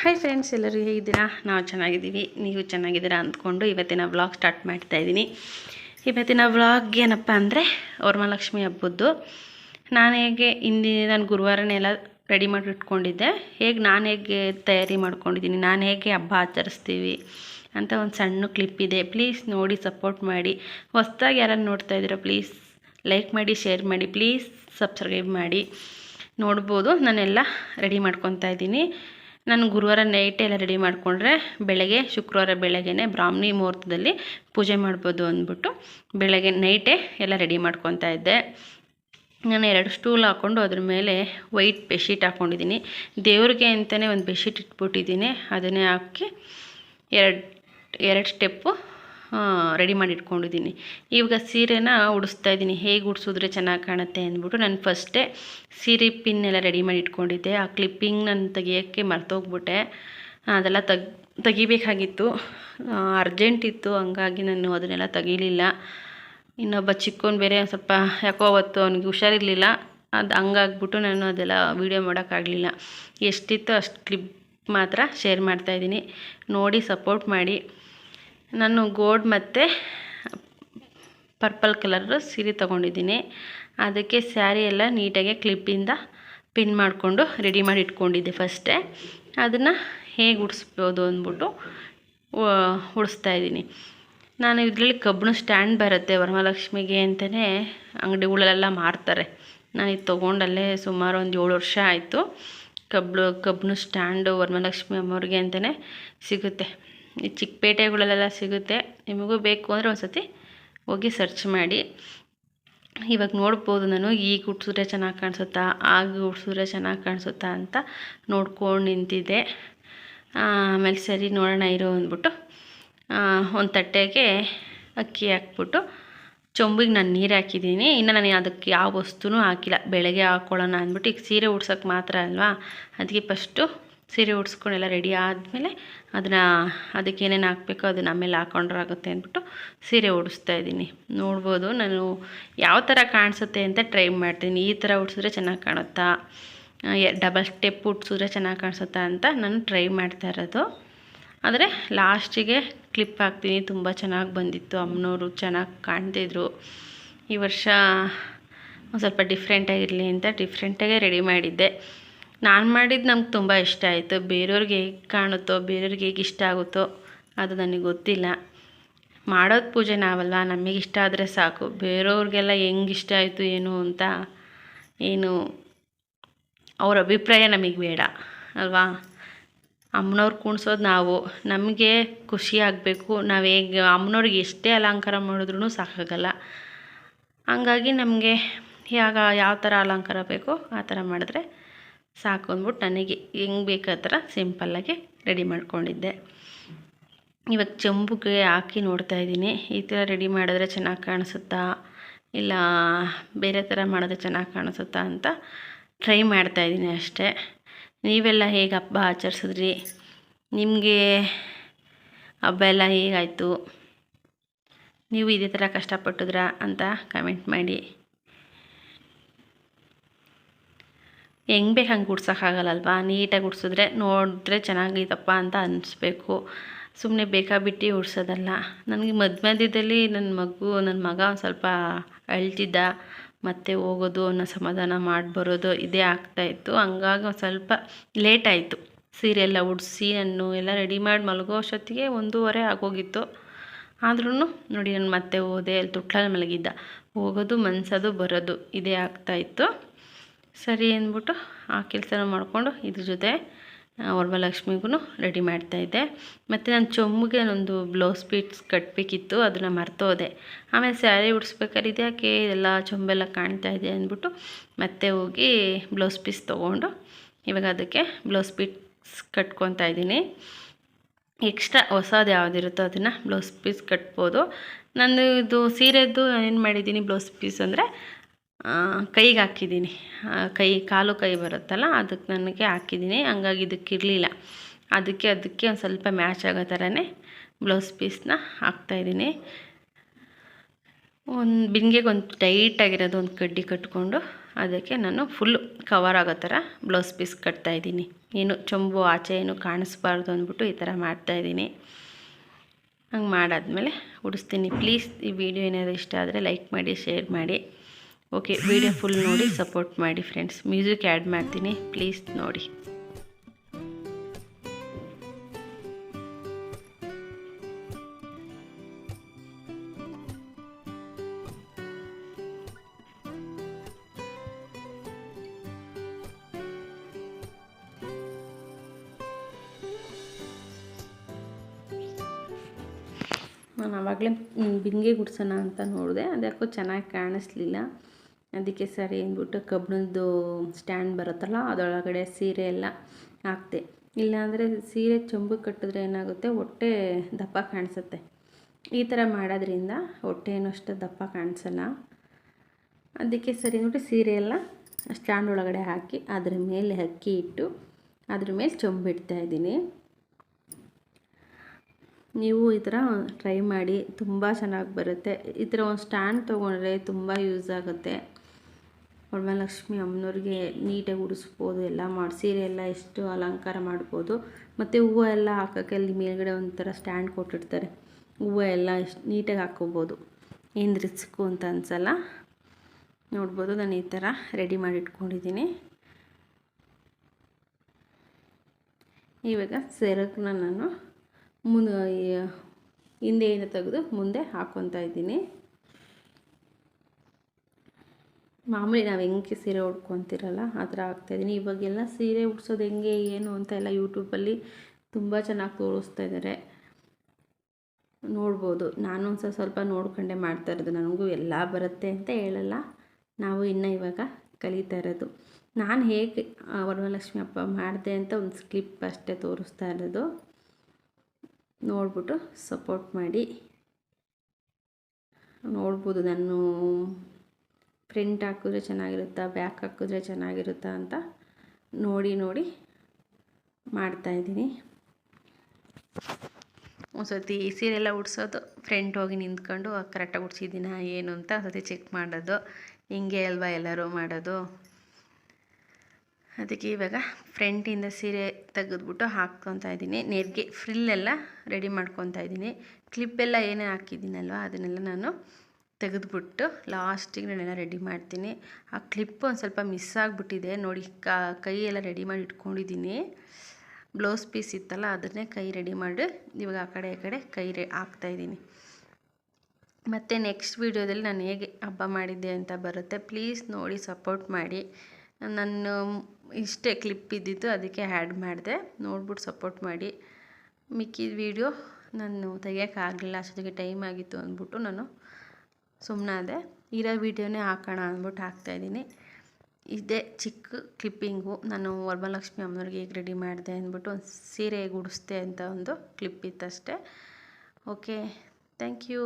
Hi friends ಎಲ್ಲರೂ ಹೇಗಿದ್ದೀರಾ? ನಾವು ಚೆನ್ನಾಗಿದ್ದೀವಿ. ನೀವು ಚೆನ್ನಾಗಿದ್ದೀರಾ ಅಂದ್ಕೊಂಡು ಇವತ್ತಿನ ವ್ಲಾಗ್ ಸ್ಟಾರ್ಟ್ ಮಾಡ್ತಾ ಇದ್ದೀನಿ. ಇವತ್ತಿನ ವ್ಲಾಗ್ ಏನಪ್ಪ ಅಂದರೆ ವರಮಹಾಲಕ್ಷ್ಮಿ ಹಬ್ಬದ್ದು. ನಾನು ಹೇಗೆ ಹಿಂದಿನ ನಾನು ಗುರುವಾರನೇ ಎಲ್ಲ ರೆಡಿ ಮಾಡಿ ಇಟ್ಕೊಂಡಿದ್ದೆ ಹೇಗೆ ನಾನು ಹೇಗೆ ತಯಾರಿ ಮಾಡ್ಕೊಂಡಿದ್ದೀನಿ, ನಾನು ಹೇಗೆ ಹಬ್ಬ ಆಚರಿಸ್ತೀವಿ ಅಂತ ಒಂದು ಸಣ್ಣ ಕ್ಲಿಪ್ ಇದೆ. ಪ್ಲೀಸ್ ನೋಡಿ ಸಪೋರ್ಟ್ ಮಾಡಿ. ಹೊಸ್ದಾಗಿ ಯಾರನ್ನು ನೋಡ್ತಾ ಇದ್ದೀರಾ ಪ್ಲೀಸ್ ಲೈಕ್ ಮಾಡಿ ಶೇರ್ ಮಾಡಿ ಪ್ಲೀಸ್ ಸಬ್ಸ್ಕ್ರೈಬ್ ಮಾಡಿ. ನೋಡ್ಬೋದು, ನಾನೆಲ್ಲ ರೆಡಿ ಮಾಡ್ಕೊತಾ ಇದ್ದೀನಿ. ನಾನು ಗುರುವಾರ ನೈಟ್ ಎಲ್ಲ ರೆಡಿ ಮಾಡಿಕೊಂಡ್ರೆ ಬೆಳಗ್ಗೆ, ಶುಕ್ರವಾರ ಬೆಳಗ್ಗೆನೆ ಬ್ರಾಹ್ಮಣಿ ಮುಹೂರ್ತದಲ್ಲಿ ಪೂಜೆ ಮಾಡ್ಬೋದು ಅಂದ್ಬಿಟ್ಟು ಬೆಳಗ್ಗೆ ನೈಟೇ ಎಲ್ಲ ರೆಡಿ ಮಾಡ್ಕೊತಾ ಇದ್ದೆ. ನಾನು ಎರಡು ಸ್ಟೂಲ್ ಹಾಕ್ಕೊಂಡು ಅದ್ರ ಮೇಲೆ ವೈಟ್ ಬೆಡ್ಶೀಟ್ ಹಾಕ್ಕೊಂಡಿದ್ದೀನಿ ದೇವ್ರಿಗೆ ಅಂತಲೇ ಒಂದು ಬೆಡ್ಶೀಟ್ ಇಟ್ಬಿಟ್ಟಿದ್ದೀನಿ. ಅದನ್ನೇ ಹಾಕಿ ಎರಡು ಎರಡು ಸ್ಟೆಪ್ಪು ರೆಡಿ ಮಾಡಿ ಇಟ್ಕೊಂಡಿದ್ದೀನಿ ಇವಾಗ ಸೀರೆನ ಉಡಿಸ್ತಾ ಇದ್ದೀನಿ. ಹೇಗೆ ಉಡಿಸಿದ್ರೆ ಚೆನ್ನಾಗಿ ಕಾಣುತ್ತೆ ಅಂದ್ಬಿಟ್ಟು ನಾನು ಫಸ್ಟೇ ಸೀರೆ ಪಿನ್ ಎಲ್ಲ ರೆಡಿ ಮಾಡಿ ಇಟ್ಕೊಂಡಿದ್ದೆ ಆ ಕ್ಲಿಪ್ಪಿಂಗ್ ನಾನು ತೆಗಿಯೋಕ್ಕೆ ಮರ್ತೋಗ್ಬಿಟ್ಟೆ. ಅದೆಲ್ಲ ತಗ್, ತೆಗಿಬೇಕಾಗಿತ್ತು. ಅರ್ಜೆಂಟ್ ಇತ್ತು, ಹಂಗಾಗಿ ನಾನು ಅದನ್ನೆಲ್ಲ ತೆಗೀಲಿಲ್ಲ. ಇನ್ನೊಬ್ಬ ಚಿಕ್ಕವನು ಬೇರೆ ಸ್ವಲ್ಪ ಯಾಕೋ ಅವತ್ತು ಅವ್ನಿಗೆ ಹುಷಾರಿರಲಿಲ್ಲ. ಅದು ಹಂಗಾಗ್ಬಿಟ್ಟು ನಾನು ಅದೆಲ್ಲ ವೀಡಿಯೋ ಮಾಡೋಕ್ಕಾಗಲಿಲ್ಲ. ಎಷ್ಟಿತ್ತು ಅಷ್ಟು ಕ್ಲಿಪ್ ಮಾತ್ರ ಶೇರ್ ಮಾಡ್ತಾಯಿದ್ದೀನಿ ನೋಡಿ ಸಪೋರ್ಟ್ ಮಾಡಿ. ನಾನು ಗೋಲ್ಡ್ ಮತ್ತು ಪರ್ಪಲ್ ಕಲರ್ ಸೀರೆ ತೊಗೊಂಡಿದ್ದೀನಿ. ಅದಕ್ಕೆ ಸ್ಯಾರಿ ಎಲ್ಲ ನೀಟಾಗಿ ಕ್ಲಿಪ್ಪಿಂದ ಪಿನ್ ಮಾಡಿಕೊಂಡು ರೆಡಿ ಮಾಡಿ ಇಟ್ಕೊಂಡಿದ್ದೆ ಫಸ್ಟೇ. ಅದನ್ನು ಹೇಗೆ ಉಡಿಸ್ಬೋದು ಅಂದ್ಬಿಟ್ಟು ಉಡಿಸ್ತಾ ಇದ್ದೀನಿ. ನಾನು ಇದರಲ್ಲಿ ಕಬ್ಬಿಣ ಸ್ಟ್ಯಾಂಡ್ ಬರುತ್ತೆ ವರಮಹಾಲಕ್ಷ್ಮಿಗೆ ಅಂತಲೇ ಅಂಗಡಿಗಳಲ್ಲೆಲ್ಲ ಮಾರ್ತಾರೆ. ನಾನು ಇದು ತೊಗೊಂಡಲ್ಲೇ ಸುಮಾರು ಒಂದು ಏಳು ವರ್ಷ ಆಯಿತು. ಕಬ್ಳು ಕಬ್ಬಿಣ ಸ್ಟ್ಯಾಂಡು ವರಮಹಾಲಕ್ಷ್ಮಿ ಅಮ್ಮವ್ರಿಗೆ ಅಂತಲೇ ಸಿಗುತ್ತೆ. ಈ ಚಿಕ್ಕಪೇಟೆಗಳಲ್ಲೆಲ್ಲ ಸಿಗುತ್ತೆ. ನಿಮಗೂ ಬೇಕು ಅಂದರೆ ಒಂದು ಸತಿ ಹೋಗಿ ಸರ್ಚ್ ಮಾಡಿ. ಇವಾಗ ನೋಡ್ಬೋದು ನಾನು, ಈಗ ಹುಟ್ಟಿಸಿದ್ರೆ ಚೆನ್ನಾಗಿ ಕಾಣಿಸುತ್ತಾ, ಆಗ ಉಡ್ಸಿದ್ರೆ ಚೆನ್ನಾಗಿ ಕಾಣಿಸುತ್ತಾ ಅಂತ ನೋಡ್ಕೊಂಡು ನಿಂತಿದ್ದೆ. ಆಮೇಲೆ ಸರಿ ನೋಡೋಣ, ಇರೋ ಅಂದ್ಬಿಟ್ಟು ಒಂದು ತಟ್ಟೆಗೆ ಅಕ್ಕಿ ಹಾಕ್ಬಿಟ್ಟು ಚೊಂಬಿಗೆ ನಾನು ನೀರು ಹಾಕಿದ್ದೀನಿ. ಇನ್ನು ನಾನು ಅದಕ್ಕೆ ಯಾವ ವಸ್ತುನೂ ಹಾಕಿಲ್ಲ. ಬೆಳಗ್ಗೆ ಹಾಕ್ಕೊಳ್ಳೋಣ ಅಂದ್ಬಿಟ್ಟು, ಈಗ ಸೀರೆ ಉಡ್ಸೋಕ್ಕೆ ಮಾತ್ರ ಅಲ್ವಾ? ಅದಕ್ಕೆ ಫಸ್ಟು ಸೀರೆ ಉಡ್ಸ್ಕೊಂಡೆಲ್ಲ ರೆಡಿ ಆದಮೇಲೆ ಅದನ್ನು ಅದಕ್ಕೆ ಏನೇನು ಹಾಕಬೇಕೋ ಅದನ್ನು ಆಮೇಲೆ ಹಾಕೊಂಡ್ರೆ ಆಗುತ್ತೆ ಅಂದ್ಬಿಟ್ಟು ಸೀರೆ ಉಡಿಸ್ತಾ ಇದ್ದೀನಿ. ನೋಡ್ಬೋದು ನಾನು ಯಾವ ಥರ ಕಾಣಿಸುತ್ತೆ ಅಂತ ಟ್ರೈ ಮಾಡ್ತೀನಿ. ಈ ಥರ ಉಡ್ಸಿದ್ರೆ ಚೆನ್ನಾಗಿ ಕಾಣುತ್ತಾ? ಡಬಲ್ ಸ್ಟೆಪ್ ಉಡ್ಸಿದ್ರೆ ಚೆನ್ನಾಗಿ ಕಾಣಿಸುತ್ತಾ ಅಂತ ನಾನು ಟ್ರೈ ಮಾಡ್ತಾ ಇರೋದು. ಆದರೆ ಲಾಸ್ಟಿಗೆ ಕ್ಲಿಪ್ ಹಾಕ್ತೀನಿ. ತುಂಬ ಚೆನ್ನಾಗಿ ಬಂದಿತ್ತು. ಅಮ್ಮನವರು ಚೆನ್ನಾಗಿ ಕಾಣ್ತಿದ್ರು. ಈ ವರ್ಷ ಒಂದು ಸ್ವಲ್ಪ ಡಿಫ್ರೆಂಟಾಗಿರಲಿ ಅಂತ ಡಿಫ್ರೆಂಟಾಗೇ ರೆಡಿ ಮಾಡಿದ್ದೆ. ನಾನು ಮಾಡಿದ್ದು ನಮ್ಗೆ ತುಂಬ ಇಷ್ಟ ಆಯಿತು. ಬೇರೆಯವ್ರಿಗೆ ಹೇಗೆ ಕಾಣುತ್ತೋ, ಬೇರೆಯವ್ರಿಗೆ ಹೇಗೆ ಇಷ್ಟ ಆಗುತ್ತೋ ಅದು ನನಗೆ ಗೊತ್ತಿಲ್ಲ. ಮಾಡೋದು ಪೂಜೆ ನಾವಲ್ಲ ನಮಗೆ ಇಷ್ಟ ಆದರೆ ಸಾಕು. ಬೇರೆಯವ್ರಿಗೆಲ್ಲ ಹೆಂಗೆ ಇಷ್ಟ ಆಯಿತು ಏನು ಅಂತ ಏನು, ಅವ್ರ ಅಭಿಪ್ರಾಯ ನಮಗೆ ಬೇಡ, ಅಲ್ವಾ? ಅಮ್ಮನವ್ರು ಕುಣ್ಸೋದು ನಾವು. ನಮಗೆ ಖುಷಿ ಆಗಬೇಕು. ನಾವು ಹೇಗೆ, ಅಮ್ಮನವ್ರಿಗೆ ಎಷ್ಟೇ ಅಲಂಕಾರ ಮಾಡಿದ್ರೂ ಸಾಕಾಗಲ್ಲ. ಹಂಗಾಗಿ ನಮಗೆ ಯಾಗ, ಯಾವ ಥರ ಅಲಂಕಾರ ಬೇಕೋ ಆ ಥರ ಮಾಡಿದ್ರೆ ಸಾಕು ಅಂದ್ಬಿಟ್ಟು ನನಗೆ ಹೆಂಗೆ ಬೇಕು ಆ ಥರ ಸಿಂಪಲ್ಲಾಗಿ ರೆಡಿ ಮಾಡ್ಕೊಂಡಿದ್ದೆ. ಇವಾಗ ಚಂಬುಗೆ ಹಾಕಿ ನೋಡ್ತಾ ಇದ್ದೀನಿ. ಈ ಥರ ರೆಡಿ ಮಾಡಿದ್ರೆ ಚೆನ್ನಾಗಿ ಕಾಣಿಸುತ್ತಾ? ಇಲ್ಲ ಬೇರೆ ಥರ ಮಾಡಿದ್ರೆ ಚೆನ್ನಾಗಿ ಕಾಣಿಸುತ್ತಾ ಅಂತ ಟ್ರೈ ಮಾಡ್ತಾಯಿದ್ದೀನಿ ಅಷ್ಟೇ. ನೀವೆಲ್ಲ ಹೇಗೆ ಹಬ್ಬ ಆಚರಿಸಿದ್ರಿ? ನಿಮಗೆ ಹಬ್ಬ ಎಲ್ಲ ಹೇಗಾಯಿತು? ನೀವು ಇದೇ ಥರ ಕಷ್ಟಪಟ್ಟಿದ್ರಾ ಅಂತ ಕಮೆಂಟ್ ಮಾಡಿ. ಹೆಂಗೆ ಬೇಕು ಹಂಗೆ ಗುಡ್ಸೋಕ್ಕಾಗಲ್ಲಲ್ವಾ ನೀಟಾಗಿ ಗುಡ್ಸಿದ್ರೆ ನೋಡಿದ್ರೆ ಚೆನ್ನಾಗಿದಪ್ಪ ಅಂತ ಅನ್ನಿಸ್ಬೇಕು ಸುಮ್ಮನೆ ಬೇಕಾಬಿಟ್ಟು ಉಡ್ಸೋದಲ್ಲ ನನಗೆ ಮಧ್ಯ ಮಧ್ಯದಲ್ಲಿ ನನ್ನ ಮಗು ನನ್ನ ಮಗ ಒಂದು ಸ್ವಲ್ಪ ಅಳ್ತಿದ್ದ. ಮತ್ತೆ ಹೋಗೋದು, ಅನ್ನೋ ಸಮಾಧಾನ ಮಾಡಿ ಬರೋದು ಇದೇ ಆಗ್ತಾಯಿತ್ತು ಹಂಗಾಗಿ ಸ್ವಲ್ಪ ಲೇಟ್ ಆಯಿತು. ಸೀರೆ ಎಲ್ಲ ಉಡಿಸಿ ನಾನು ಎಲ್ಲ ರೆಡಿ ಮಾಡಿ ಮಲಗೋ ಅಷ್ಟೊತ್ತಿಗೆ ಒಂದೂವರೆ ಆಗೋಗಿತ್ತು. ಆದ್ರೂ ನೋಡಿ ನಾನು ಮತ್ತೆ ಹೋದೆ. ಅಲ್ಲಿ ತುಟ್ಲಲ್ಲಿ ಮಲಗಿದ್ದ. ಹೋಗೋದು, ಮನ್ಸೋದು, ಬರೋದು ಇದೇ ಆಗ್ತಾಯಿತ್ತು ಸರಿ ಅಂದ್ಬಿಟ್ಟು ಆ ಕೆಲಸನ ಮಾಡಿಕೊಂಡು ಇದ್ರ ಜೊತೆ ವರಮಹಾಲಕ್ಷ್ಮಿಗೂ ರೆಡಿ ಮಾಡ್ತಾಯಿದ್ದೆ ಮತ್ತು ನಾನು ಚೊಮ್ಮಿಗೆ ಒಂದು ಬ್ಲೌಸ್ ಪೀಟ್ಸ್ ಕಟ್ಟಬೇಕಿತ್ತು ಅದನ್ನು ಮರ್ತೋದೆ. ಆಮೇಲೆ ಸ್ಯಾರಿ ಉಡಿಸ್ಬೇಕಾದ್ರೆ ಇದ್ಯಾಕೆ ಎಲ್ಲ ಚೊಂಬೆಲ್ಲ ಕಾಣ್ತಾ ಇದೆ ಅಂದ್ಬಿಟ್ಟು ಮತ್ತೆ ಹೋಗಿ ಬ್ಲೌಸ್ ಪೀಸ್ ತೊಗೊಂಡು ಇವಾಗ ಅದಕ್ಕೆ ಬ್ಲೌಸ್ ಪೀಟ್ಸ್ ಕಟ್ಕೊತಾ ಇದ್ದೀನಿ. ಎಕ್ಸ್ಟ್ರಾ ಹೊಸದು ಯಾವುದಿರುತ್ತೋ ಅದನ್ನು ಬ್ಲೌಸ್ ಪೀಸ್ ಕಟ್ಬೋದು. ನಾನು ಇದು ಸೀರೆದು ಏನು ಮಾಡಿದ್ದೀನಿ ಬ್ಲೌಸ್ ಪೀಸ್ ಅಂದರೆ ಕೈಗೆ ಹಾಕಿದ್ದೀನಿ. ಕೈ, ಕಾಲು ಕೈ ಬರುತ್ತಲ್ಲ, ಅದಕ್ಕೆ ನನಗೆ ಹಾಕಿದ್ದೀನಿ. ಹಂಗಾಗಿ ಇದಕ್ಕೆ ಇರಲಿಲ್ಲ. ಅದಕ್ಕೆ ಅದಕ್ಕೆ ಒಂದು ಸ್ವಲ್ಪ ಮ್ಯಾಚ್ ಆಗೋ ಥರನೇ ಬ್ಲೌಸ್ ಪೀಸ್ನ ಹಾಕ್ತಾಯಿದ್ದೀನಿ ಒಂದು ಬಿಂದಿಗೆಗೆ ಒಂದು ಟೈಟಾಗಿರೋದು ಒಂದು ಕಡ್ಡಿ ಕಟ್ಕೊಂಡು ಅದಕ್ಕೆ ನಾನು ಫುಲ್ ಕವರ್ ಆಗೋ ಥರ ಬ್ಲೌಸ್ ಪೀಸ್ ಕಟ್ತಾಯಿದ್ದೀನಿ ಏನು ಚೊಂಬು ಆಚೆ ಏನು ಕಾಣಿಸ್ಬಾರ್ದು ಅಂದ್ಬಿಟ್ಟು ಈ ಥರ ಮಾಡ್ತಾಯಿದ್ದೀನಿ ಹಂಗೆ ಮಾಡಾದ್ಮೇಲೆ ಉಡಿಸ್ತೀನಿ. ಪ್ಲೀಸ್ ಈ ವಿಡಿಯೋ ಏನಾದರೂ ಇಷ್ಟ ಆದರೆ ಲೈಕ್ ಮಾಡಿ ಶೇರ್ ಮಾಡಿ. ಓಕೆ ವಿಡಿಯೋ ಫುಲ್ ನೋಡಿ ಸಪೋರ್ಟ್ ಮಾಡಿ ಫ್ರೆಂಡ್ಸ್ ಮ್ಯೂಸಿಕ್ ಆ್ಯಡ್ ಮಾಡ್ತೀನಿ ಪ್ಲೀಸ್ ನೋಡಿ. ನಾನು ಆವಾಗಲೇ ಬಿಂದಿಗೆ ಗುಡ್ಸೋಣ ಅಂತ ನೋಡಿದೆ, ಅದ್ಯಾಕೋ ಚೆನ್ನಾಗಿ ಕಾಣಿಸ್ಲಿಲ್ಲ. ಅದಕ್ಕೆ ಸರಿ ಅಂದ್ಬಿಟ್ಟು ಕಬ್ಬಿಣದ್ದು ಸ್ಟ್ಯಾಂಡ್ ಬರುತ್ತಲ್ಲ ಅದರೊಳಗಡೆ ಸೀರೆ ಎಲ್ಲ ಹಾಕ್ತೆ. ಇಲ್ಲಾಂದರೆ ಸೀರೆ ಚೊಂಬು ಕಟ್ಟಿದ್ರೆ ಏನಾಗುತ್ತೆ, ಹೊಟ್ಟೆ ದಪ್ಪ ಕಾಣಿಸುತ್ತೆ. ಈ ಥರ ಮಾಡೋದ್ರಿಂದ ಹೊಟ್ಟೆ ಏನೂ ಅಷ್ಟು ದಪ್ಪ ಕಾಣಿಸಲ್ಲ. ಅದಕ್ಕೆ ಸರಿ ಅಂದ್ಬಿಟ್ಟು ಸೀರೆ ಎಲ್ಲ ಸ್ಟ್ಯಾಂಡ್ ಒಳಗಡೆ ಹಾಕಿ ಅದ್ರ ಮೇಲೆ ಅಕ್ಕಿ ಇಟ್ಟು ಅದ್ರ ಮೇಲೆ ಚೊಂಬು ಇಡ್ತಾಯಿದ್ದೀನಿ ನೀವು ಈ ಥರ ಟ್ರೈ ಮಾಡಿ, ತುಂಬ ಚೆನ್ನಾಗಿ ಬರುತ್ತೆ. ಈ ಥರ ಒಂದು ಸ್ಟ್ಯಾಂಡ್ ತೊಗೊಂಡ್ರೆ ತುಂಬ ಯೂಸ್ ಆಗುತ್ತೆ. ವರಮಹಾಲಕ್ಷ್ಮಿ ಅಮ್ಮನವ್ರಿಗೆ ನೀಟಾಗಿ ಉಡಿಸ್ಬೋದು, ಎಲ್ಲ ಮಾಡಿ, ಸೀರೆ ಎಲ್ಲ ಎಷ್ಟು ಅಲಂಕಾರ ಮಾಡ್ಬೋದು. ಮತ್ತು ಹೂವು ಎಲ್ಲ ಹಾಕೋಕ್ಕೆ ಅಲ್ಲಿ ಮೇಲ್ಗಡೆ ಒಂಥರ ಸ್ಟ್ಯಾಂಡ್ ಕೊಟ್ಟಿರ್ತಾರೆ ಹೂವು ಎಲ್ಲ ಎಷ್ಟು ನೀಟಾಗಿ ಹಾಕ್ಕೋಬೋದು. ಏನು ರಿಸ್ಕು ಅಂತ ಅನ್ಸಲ್ಲ? ನೋಡ್ಬೋದು, ನಾನು ಈ ಥರ ರೆಡಿ ಮಾಡಿ ಇಟ್ಕೊಂಡಿದ್ದೀನಿ. ಇವಾಗ ಸೆರಗನ್ನ ನಾನು ಮುಂದೆ ಹಿಂದೆಯಿಂದ ತೆಗೆದು ಮುಂದೆ ಹಾಕ್ಕೊತಾ ಇದ್ದೀನಿ. ಮಾಮೂಲಿ ನಾವು ಹೆಂಗೆ ಸೀರೆ ಉಡ್ಕೊತಿರಲ್ಲ, ಆ ಥರ ಆಗ್ತಾಯಿದ್ದೀನಿ ಇವಾಗೆಲ್ಲ ಸೀರೆ ಉಡ್ಸೋದು ಹೆಂಗೆ, ಏನು ಅಂತ ಎಲ್ಲ ಯೂಟ್ಯೂಬಲ್ಲಿ ತುಂಬ ಚೆನ್ನಾಗಿ ತೋರಿಸ್ತಾ ಇದ್ದಾರೆ ನೋಡ್ಬೋದು. ನಾನು ಒಂದು ಸ್ವಲ್ಪ ನೋಡ್ಕೊಂಡೆ ಮಾಡ್ತಾ ಇರೋದು. ನನಗೂ ಎಲ್ಲ ಬರುತ್ತೆ ಅಂತ ಹೇಳಲ್ಲ. ನಾವು ಇನ್ನೂ ಇವಾಗ ಕಲಿತಾ ಇರೋದು. ನಾನು ಹೇಗೆ ವರಮಹಾಲಕ್ಷ್ಮಿ ಹಬ್ಬ ಮಾಡಿದೆ ಅಂತ ಒಂದು ಸ್ಕ್ಲಿಪ್ ಅಷ್ಟೇ ತೋರಿಸ್ತಾ ಇರೋದು. ನೋಡ್ಬಿಟ್ಟು ಸಪೋರ್ಟ್ ಮಾಡಿ. ನೋಡ್ಬೋದು ನಾನು ಪ್ರಿಂಟ್ ಹಾಕಿದ್ರೆ ಚೆನ್ನಾಗಿರುತ್ತಾ, ಬ್ಯಾಕ್ ಹಾಕಿದ್ರೆ ಚೆನ್ನಾಗಿರುತ್ತಾ ಅಂತ ನೋಡಿ ನೋಡಿ ಮಾಡ್ತಾಯಿದ್ದೀನಿ ಒಂದು ಸರ್ತಿ ಸೀರೆಲ್ಲ ಉಡ್ಸೋದು ಫ್ರೆಂಟ್ ಹೋಗಿ ನಿಂತ್ಕೊಂಡು ಕರೆಕ್ಟಾಗಿ ಉಡ್ಸಿದ್ದೀನಾ ಏನು ಅಂತ ಒಂದು ಸರ್ತಿ ಚೆಕ್ ಮಾಡೋದು. ಹಿಂಗೆ ಅಲ್ವಾ ಎಲ್ಲರೂ ಮಾಡೋದು. ಅದಕ್ಕೆ ಇವಾಗ ಫ್ರಂಟಿಂದ ಸೀರೆ ತೆಗೆದ್ಬಿಟ್ಟು ಹಾಕ್ಕೊತಾ ಇದ್ದೀನಿ. ನೆರಿಗೆ ಫ್ರಿಲ್ಲೆಲ್ಲ ರೆಡಿ ಮಾಡ್ಕೊತಾ ಇದ್ದೀನಿ. ಕ್ಲಿಪ್ಪೆಲ್ಲ ಏನೇ ಹಾಕಿದ್ದೀನಲ್ವ, ಅದನ್ನೆಲ್ಲ ನಾನು ತೆಗೆದ್ಬಿಟ್ಟು ಲಾಸ್ಟಿಗೆ ನಾನೆಲ್ಲ ರೆಡಿ ಮಾಡ್ತೀನಿ. ಆ ಕ್ಲಿಪ್ ಒಂದು ಸ್ವಲ್ಪ ಮಿಸ್ ಆಗಿಬಿಟ್ಟಿದೆ. ನೋಡಿ ಕೈಯೆಲ್ಲ ರೆಡಿ ಮಾಡಿ ಇಟ್ಕೊಂಡಿದ್ದೀನಿ. ಬ್ಲೌಸ್ ಪೀಸ್ ಇತ್ತಲ್ಲ, ಅದನ್ನೇ ಕೈ ರೆಡಿ ಮಾಡಿ ಇವಾಗ ಆ ಕಡೆ, ಈ ಕಡೆ ಕೈ ರೆ ಹಾಕ್ತಾಯಿದ್ದೀನಿ ಮತ್ತು ನೆಕ್ಸ್ಟ್ ವೀಡಿಯೋದಲ್ಲಿ ನಾನು ಹೇಗೆ ಹಬ್ಬ ಮಾಡಿದ್ದೆ ಅಂತ ಬರುತ್ತೆ. ಪ್ಲೀಸ್ ನೋಡಿ ಸಪೋರ್ಟ್ ಮಾಡಿ. ನಾನು ಇಷ್ಟೇ ಕ್ಲಿಪ್ ಇದ್ದಿದ್ದು, ಅದಕ್ಕೆ ಆ್ಯಡ್ ಮಾಡಿದೆ. ನೋಡ್ಬಿಟ್ಟು ಸಪೋರ್ಟ್ ಮಾಡಿ. ಮಿಕ್ಕಿದ ವೀಡಿಯೋ ನಾನು ತೆಗಿಯೋಕ್ಕಾಗಲಿಲ್ಲ ಅಷ್ಟೊತ್ತಿಗೆ ಟೈಮ್ ಆಗಿತ್ತು ಅಂದ್ಬಿಟ್ಟು ನಾನು ಸುಮ್ಮನಾದೆ ಇರೋ ವೀಡಿಯೋನೇ ಹಾಕೋಣ ಅಂದ್ಬಿಟ್ಟು ಹಾಕ್ತಾಯಿದ್ದೀನಿ ಇದೇ ಚಿಕ್ಕ ಕ್ಲಿಪ್ಪಿಂಗು. ನಾನು ವರಮಹಾಲಕ್ಷ್ಮಿ ಅಮ್ಮನವ್ರಿಗೆ ಹೇಗೆ ರೆಡಿ ಮಾಡಿದೆ ಅಂದ್ಬಿಟ್ಟು ಒಂದು ಸೀರೆ ಗುಡಿಸ್ದೆ ಅಂತ ಒಂದು ಕ್ಲಿಪ್ ಇತ್ತಷ್ಟೇ. Okay thank you